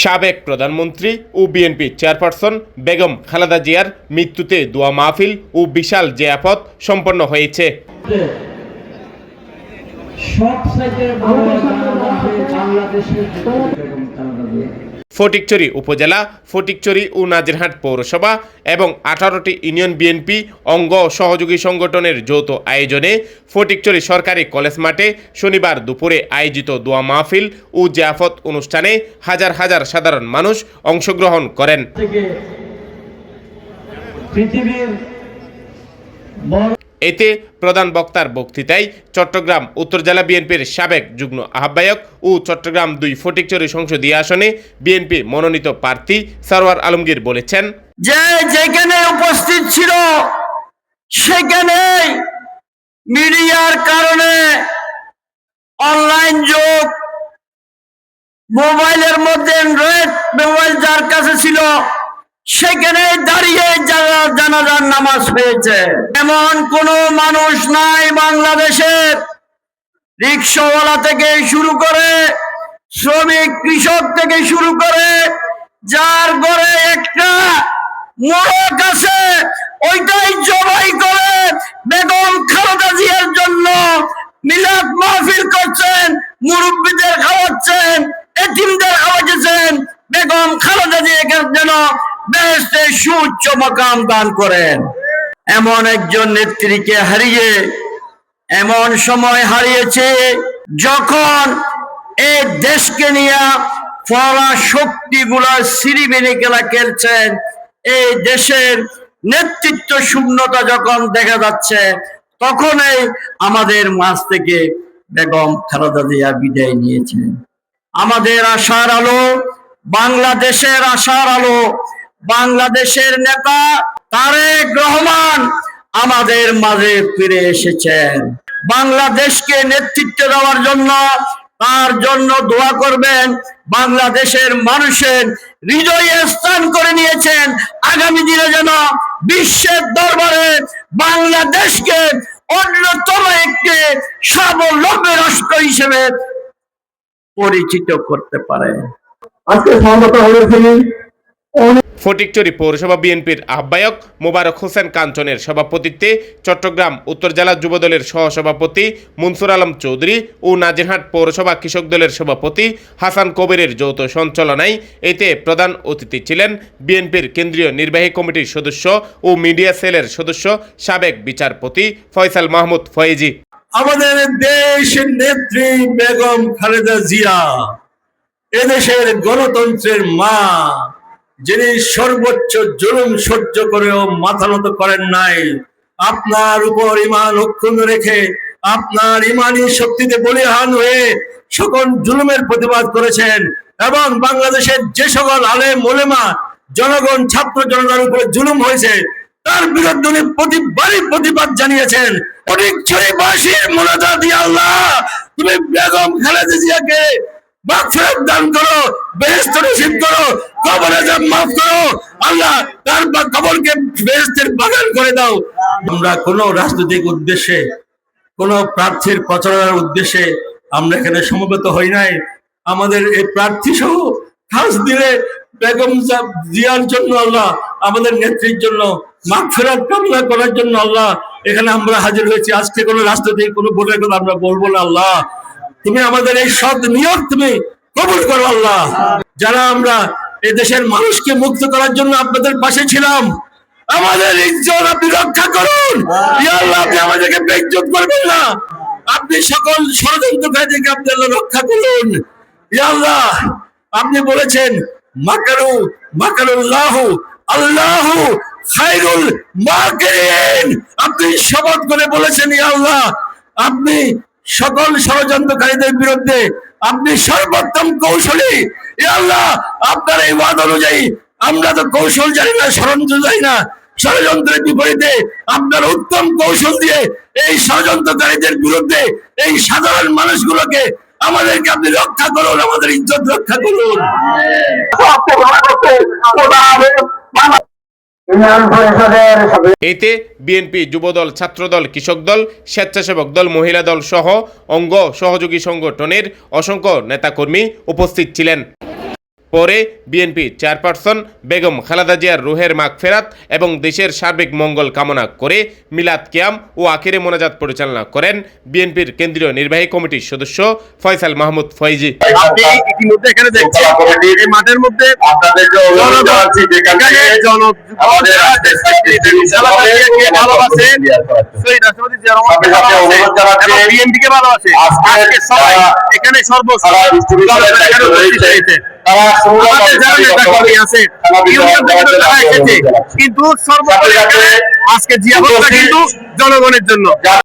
সাবেক প্রধানমন্ত্রী ও বিএনপি চেয়ারপারসন বেগম খালেদা জিয়ার মৃত্যুতে দোয়া মাহফিল ও বিশাল জিয়াফত সম্পন্ন হয়েছে সব সাইডে বড় বাংলাদেশের। ফটিকচুরি উপজেলা, ফটিকচুরি ও নাজিরহাট পৌরসভা এবং আঠারোটি ইউনিয়ন বিএনপি অঙ্গ সহযোগী সংগঠনের যৌথ আয়োজনে ফটিকচুরি সরকারি কলেজ মাঠে শনিবার দুপুরে আয়োজিত দোয়া মাহফিল ও জিয়াফত অনুষ্ঠানে হাজার হাজার সাধারণ মানুষ অংশগ্রহণ করেন। এতে প্রধান বক্তার বক্তৃতায় চট্টগ্রাম উত্তর জেলা বিএনপির সাবেক যুগ্ম আহ্বায়ক ও চট্টগ্রাম দুই ফটিকচুরি সংসদীয় আসনে বিএনপি মনোনীত প্রার্থী সারোয়ার আলমগীর বলেছেন, যে যেখানে উপস্থিত ছিল সেখানে মিডিয়ার কারণে অনলাইন যুগ, মোবাইলের মধ্যে অ্যান্ড্রয়েড মোবাইল যার কাছে ছিল সেখানে দাঁড়িয়ে যারা জানাজার নামাজ পেয়েছে। এমন কোন মানুষ নাই বাংলাদেশের রিক্সাওয়ালা থেকে শুরু করে, শ্রমিক, কৃষক থেকে শুরু করে, যার ঘরে একটা মোড়ক আছে, ওইটাই জবাই করে বেগম খালেদা জিয়ার জন্য মিলাদ মাহফিল করছেন মুরব্বীদের খাওয়াচ্ছেন এতিমদের খাওয়াচ্ছেন বেগম খালেদা জিয়াকে যেন বেহেশতে সুউচ্চ মকাম দান করেন। এমন একজন নেত্রীকে হারিয়ে, এমন সময় হারিয়েছে যখন এই দেশকে নিয়ে পড়া শক্তিগুলা সিরিমিনি খেলা খেলছেন। এই দেশের নেতৃত্ব শূন্যতা যখন দেখা যাচ্ছে, তখনই আমাদের মাঝ থেকে বেগম খালেদা জিয়া বিদায় নিয়েছেন। আমাদের আশার আলো, বাংলাদেশের আশার আলো বাংলাদেশের নেতা তারেক রহমান আমাদের মাঝে ফিরে এসেছেন। বাংলাদেশকে নেতৃত্ব দেওয়ার জন্য তার জন্য দোয়া করবেন। বাংলাদেশের মানুষের হৃদয়ে স্থান করে নিয়েছেন। আগামী দিনে যেন বিশ্বের দরবারে বাংলাদেশকে অন্যতম একটি স্বাবলম্বী রাষ্ট্র হিসেবে পরিচিত করতে পারে। আজকে সমবেত হয়েছি ফটিকচুরি পৌরসভা বিএনপির আহ্বায়ক মোবারক হোসেন কাঞ্চনের সভাপতিত্বে চট্টগ্রাম উত্তর জেলা যুবদলের সহসভাপতি মনসুর আলম চৌধুরী ও নাজিরহাট পৌরসভা কৃষক দলের সভাপতি হাসান কবিরের যৌথ সঞ্চালনায় এতে প্রধান অতিথি ছিলেন বিএনপির কেন্দ্রীয় নির্বাহী কমিটির সদস্য ও মিডিয়া সেলের সদস্য সাবেক বিচারপতি ফয়সাল মাহমুদ ফয়েজি। আমাদের দেশ নেত্রী বেগম খালেদা জিয়া, এদেশের গণতন্ত্রের মা। যিনি সর্বোচ্চ জুলুম সহ্য করেও মাথা নত করেন নাই, আপনার উপর ইমান অক্ষুণ্ণ রেখে আপনার ইমানি শক্তিতে বলিহান হয়ে সকল জুলুমের প্রতিবাদ করেছেন এবং বাংলাদেশের যে সকল আলেম মোলেমা জনগণ, ছাত্র জনতার উপরে জুলুম হয়েছে, তার বিরুদ্ধে উনি প্রতিবারই প্রতিবাদ জানিয়েছেন। অনেক ছড়িবাসীর মনোজা দিয়ে আল্লাহ, তুমি বেগম খালেদা জিয়াকে মাগফিরাত দান করো বেহেশত আমরা রাজনৈতিক উদ্দেশ্যে প্রার্থীর প্রচারণার উদ্দেশ্যে আমরা এখানে সমবেত হই নাই। আমাদের এই প্রার্থী সহ খাস দিলে বেগম জিয়ার জন্য আল্লাহ, আমাদের নেত্রীর জন্য কামনা করার জন্য আল্লাহ, এখানে আমরা হাজির হয়েছি। আজকে কোনো রাজনৈতিক, কোনো ভোটের কথা আমরা বলব না আল্লাহ। তুমি আমাদের এই সৎ নিয়ত তুমি কবুল করো আল্লাহ। যারা আমরা এই দেশের মানুষকে মুক্ত করার জন্য আপনাদের পাশে ছিলাম। আমাদের ইজ্জত আপনি রক্ষা করুন। আপনি আমাদেরকে বেজ্জত করবেন না। আপনি সকল ষড়যন্ত্রকারীদেরকে আপনি আল্লাহ রক্ষা করুন। আল্লাহ আপনি বলেছেন মাকারু মাকারুল্লাহ আল্লাহ খায়রুল মাকিরিন। আপনি শপথ করে বলেছেন ইয়া আল্লাহ আপনি সকল ষড়যন্ত্রকারীদের বিরুদ্ধে আপনি সর্বোত্তম কৌশলী। ইয়া আল্লাহ, আপনার এই ওয়াদ অনুযায়ী আমরা তো কৌশল জানি না, ষড়যন্ত্র জানি না। ষড়যন্ত্রের বিপরীতে আপনার উত্তম কৌশল দিয়ে এই ষড়যন্ত্রকারীদের বিরুদ্ধে এই সাধারণ মানুষগুলোকে আমাদেরকে আপনি রক্ষা করুন, আমাদের ইজ্জত রক্ষা করুন। এতে বিএনপি, যুবদল, ছাত্রদল কৃষক দল স্বেচ্ছাসেবক দল, মহিলা দল সহ অঙ্গ সহযোগী সংগঠনের অসংখ্য নেতাকর্মী উপস্থিত ছিলেন। পরে বিএনপি চেয়ারপারসন বেগম খালেদা জিয়ার রুহের মাগফেরাত এবং দেশের সার্বিক মঙ্গল কামনা করে মিলাদ কিয়াম ও আখেরে মোনাজাত পরিচালনা করেন বিএনপির কেন্দ্রীয় নির্বাহী কমিটির সদস্য ফয়সাল মাহমুদ ফয়জি। এখানে দেখছেন। এই মাঠের মধ্যে আপনাদের এখানে জন- কিন্তু সর্বোপরি আজকে জিয়া হত্যা কিন্তু জনগণের জন্য।